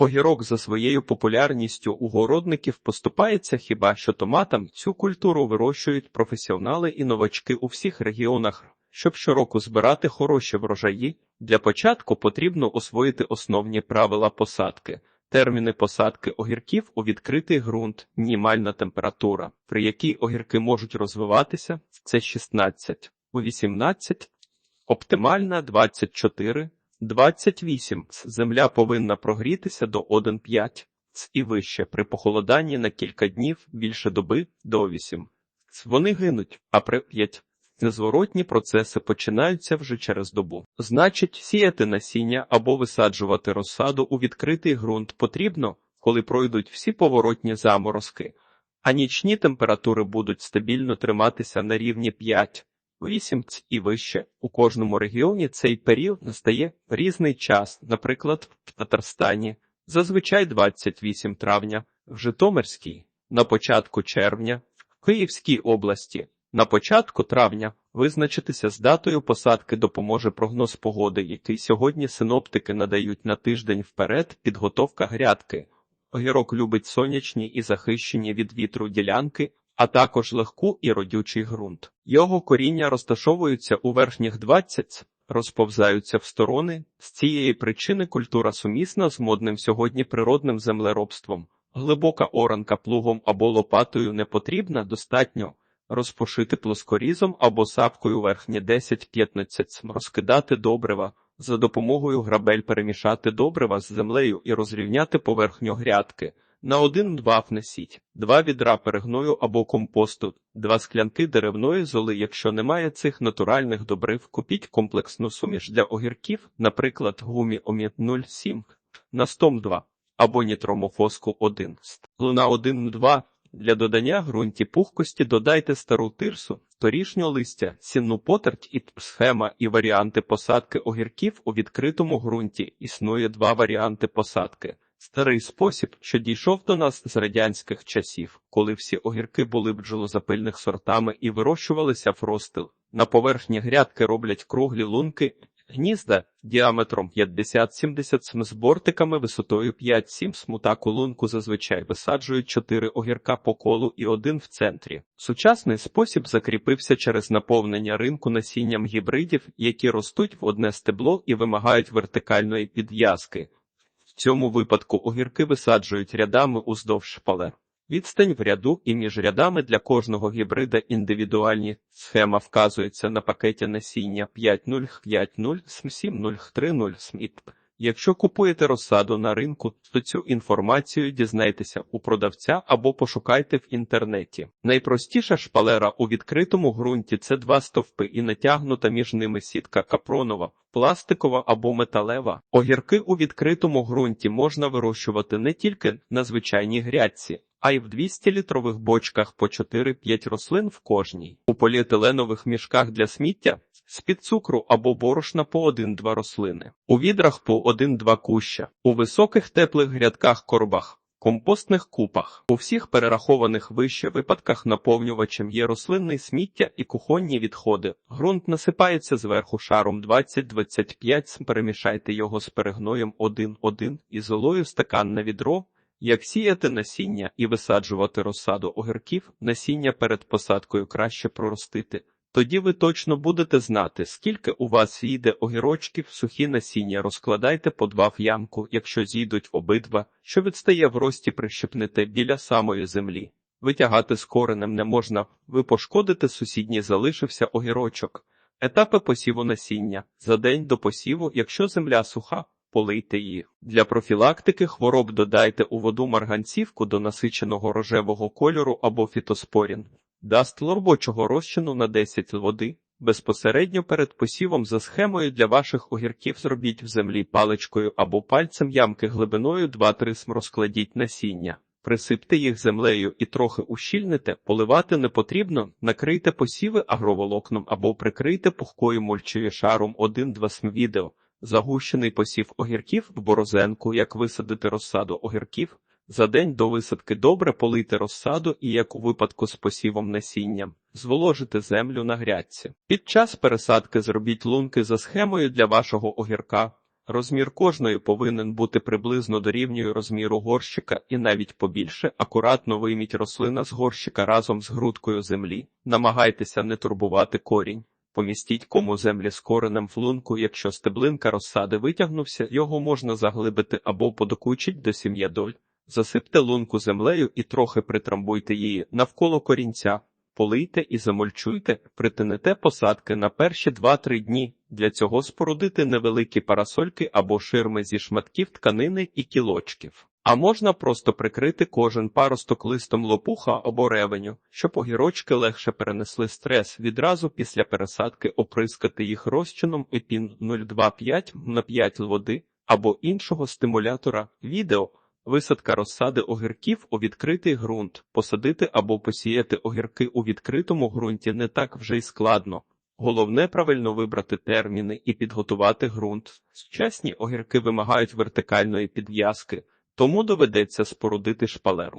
Огірок за своєю популярністю у городників поступається хіба що томатам. Цю культуру вирощують професіонали і новачки у всіх регіонах. Щоб щороку збирати хороші врожаї, для початку потрібно освоїти основні правила посадки. Терміни посадки огірків у відкритий ґрунт, мінімальна температура, при якій огірки можуть розвиватися, це 16, у 18, оптимальна 24, 28. Земля повинна прогрітися до 1,5 ц і вище при похолоданні на кілька днів більше доби до 8. Ц Вони гинуть, а при 5 Незворотні процеси починаються вже через добу. Значить, сіяти насіння або висаджувати розсаду у відкритий ґрунт потрібно, коли пройдуть всі поворотні заморозки, а нічні температури будуть стабільно триматися на рівні 5. 8 і вище. У кожному регіоні цей період настає в різний час, наприклад, в Татарстані зазвичай 28 травня, в Житомирській на початку червня, в Київській області на початку травня. Визначитися з датою посадки допоможе прогноз погоди, який сьогодні синоптики надають на тиждень вперед підготовка грядки. Огірок любить сонячні і захищені від вітру ділянки, а також легку і родючий ґрунт. Його коріння розташовуються у верхніх 20, розповзаються в сторони. З цієї причини культура сумісна з модним сьогодні природним землеробством. Глибока оранка плугом або лопатою не потрібна достатньо. Розпошити плоскорізом або сапкою верхні 10-15 розкидати добрива, за допомогою грабель перемішати добрива з землею і розрівняти поверхню грядки. На один-два внесіть, два відра перегною або компосту, два склянки деревної золи. Якщо немає цих натуральних добрив, купіть комплексну суміш для огірків, наприклад, гумі оміт 0,7 на 102 або нітромофоску 1 на 1-2. Для додання ґрунті пухкості додайте стару тирсу, торішнього листя, сінну потерть і схема і варіанти посадки огірків у відкритому ґрунті. Існує два варіанти посадки. Старий спосіб, що дійшов до нас з радянських часів, коли всі огірки були бджолозапильних сортами і вирощувалися в розстил. На поверхні грядки роблять круглі лунки, гнізда діаметром 50-70 см з бортиками висотою 5-7 см. Таку лунку зазвичай висаджують 4 огірка по колу і один в центрі. Сучасний спосіб закріпився через наповнення ринку насінням гібридів, які ростуть в одне стебло і вимагають вертикальної підв'язки. Цьому випадку огірки висаджують рядами уздовж шпалер. Відстань в ряду і між рядами для кожного гібрида індивідуальні. Схема вказується на пакеті насіння 5.0.5.0.7.0.3.0 СМІТ. Якщо купуєте розсаду на ринку, то цю інформацію дізнайтеся у продавця або пошукайте в інтернеті. Найпростіша шпалера у відкритому ґрунті це два стовпи і натягнута між ними сітка капронова, пластикова або металева. Огірки у відкритому ґрунті можна вирощувати не тільки на звичайній грядці, а й в 200-літрових бочках по 4-5 рослин в кожній, у поліетиленових мішках для сміття з-під цукру або борошна по 1-2 рослини, у відрах по 1-2 куща, у високих теплих грядках коробах. Компостних купах у всіх перерахованих вище випадках наповнювачем є рослинне сміття і кухонні відходи. Ґрунт насипається зверху шаром 20-25 см. Перемішайте його з перегноєм 1-1 і золою стакан на відро. Як сіяти насіння і висаджувати розсаду огірків, насіння перед посадкою краще проростити. Тоді ви точно будете знати, скільки у вас зійде огірочків, сухі насіння розкладайте по два в ямку, якщо зійдуть обидва, що відстає в рості, прищепнете біля самої землі. Витягати з коренем не можна, ви пошкодите сусідній залишився огірочок. Етапи посіву насіння за день до посіву, якщо земля суха, полийте її. Для профілактики хвороб додайте у воду марганцівку до насиченого рожевого кольору або фітоспорін. Даст робочого розчину на 10 води. Безпосередньо перед посівом за схемою для ваших огірків зробіть в землі паличкою або пальцем ямки глибиною 2-3 см розкладіть насіння. Присипте їх землею і трохи ущільните, поливати не потрібно, накрийте посіви агроволокном або прикрийте пухкою мульчею шаром 1-2 см відео. Загущений посів огірків в борозенку, як висадити розсаду огірків. За день до висадки добре полийте розсаду і, як у випадку з посівом насінням, зволожите землю на грядці. Під час пересадки зробіть лунки за схемою для вашого огірка. Розмір кожної повинен бути приблизно дорівнює розміру горщика і навіть побільше. Акуратно вийміть рослина з горщика разом з грудкою землі. Намагайтеся не турбувати корінь. Помістіть кому землі з коренем в лунку, якщо стеблинка розсади витягнувся, його можна заглибити або подокучить до сім'ядоль. Засипте лунку землею і трохи притрамбуйте її навколо корінця. Полийте і замульчуйте, притинете посадки на перші 2-3 дні. Для цього спорудити невеликі парасольки або ширми зі шматків тканини і кілочків. А можна просто прикрити кожен паросток листом лопуха або ревеню, щоб огірочки легше перенесли стрес. Відразу після пересадки оприскати їх розчином епін 0,25 на 5 води або іншого стимулятора. Відео Висадка розсади огірків у відкритий ґрунт. Посадити або посіяти огірки у відкритому ґрунті не так вже й складно. Головне правильно вибрати терміни і підготувати ґрунт. Сучасні огірки вимагають вертикальної підв'язки, тому доведеться спорудити шпалеру.